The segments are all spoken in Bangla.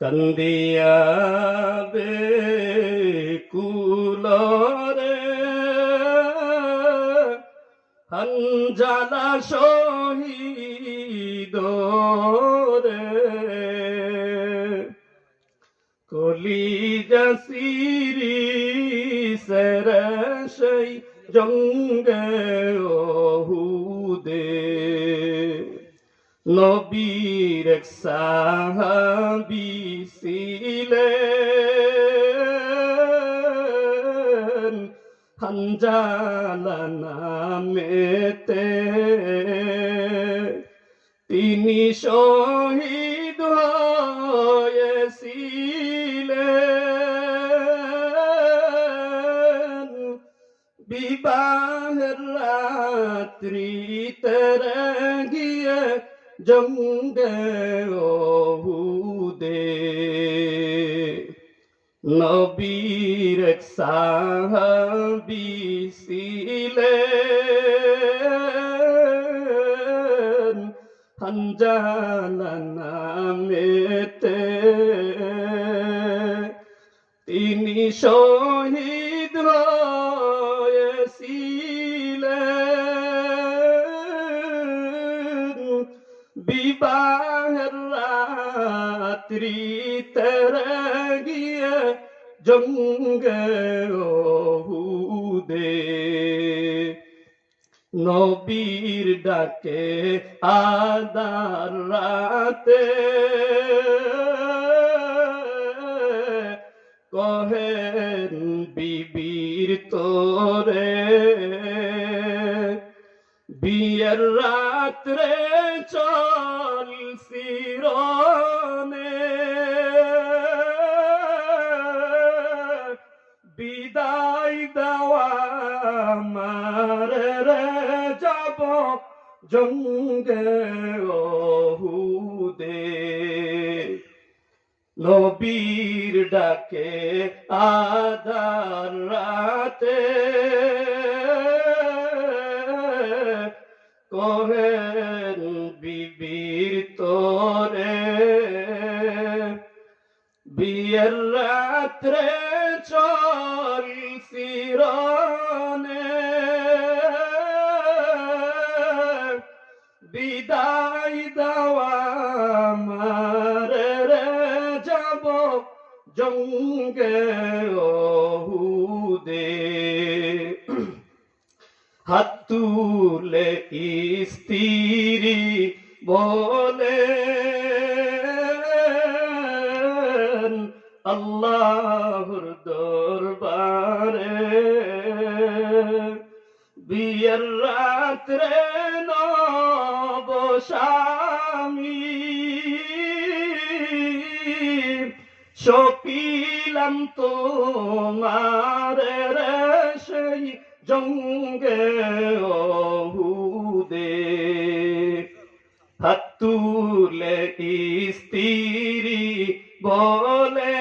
কান্দিয়া বে কুলরে হঞ্জালা শহীদ রে কলিজা সিরি সরসই জঙ্গে নবীর এক সাহাবি ছিলেন হানজালা নামেতে তিনি শহীদ হয়েছিলেন বিবাহের রাত্রি তেরে জঙ্গে নবীর সাহাবি ছিলেন হানজালা নামেতে। তিনি শহীদ বিবাহের রাত্রি তেরে গিয়ে জঙ্গে ওহুদে নবীর ডাকে আদার রাতে কহেন বিবির তোরে বিয়ের রাত্রে চল সিরনে বিদায় দেওয়া রে যাব জঙ্গে ওহুদে নবীর ডাকে আদার রাতে কহেন বিবির তোরে। বিয়ের রাত্রে চল সিরনে বিদায় দেওয়া মারে রে, যাব জঙ্গে ওহুদে হাত তুলে স্ত্রী বলে আল্লাহর দরবারে বিয়ের রাত্রে নব স্বামী সপিলাম তোমার তুলে স্ত্রী বলে।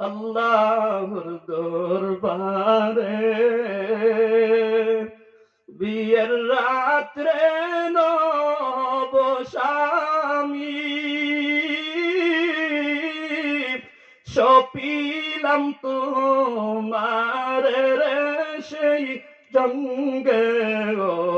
আল্লাহর দরবারে বিয়ের রাত্রে নবসামি সপিলাম তোমার রে সেই জঙ্গে ও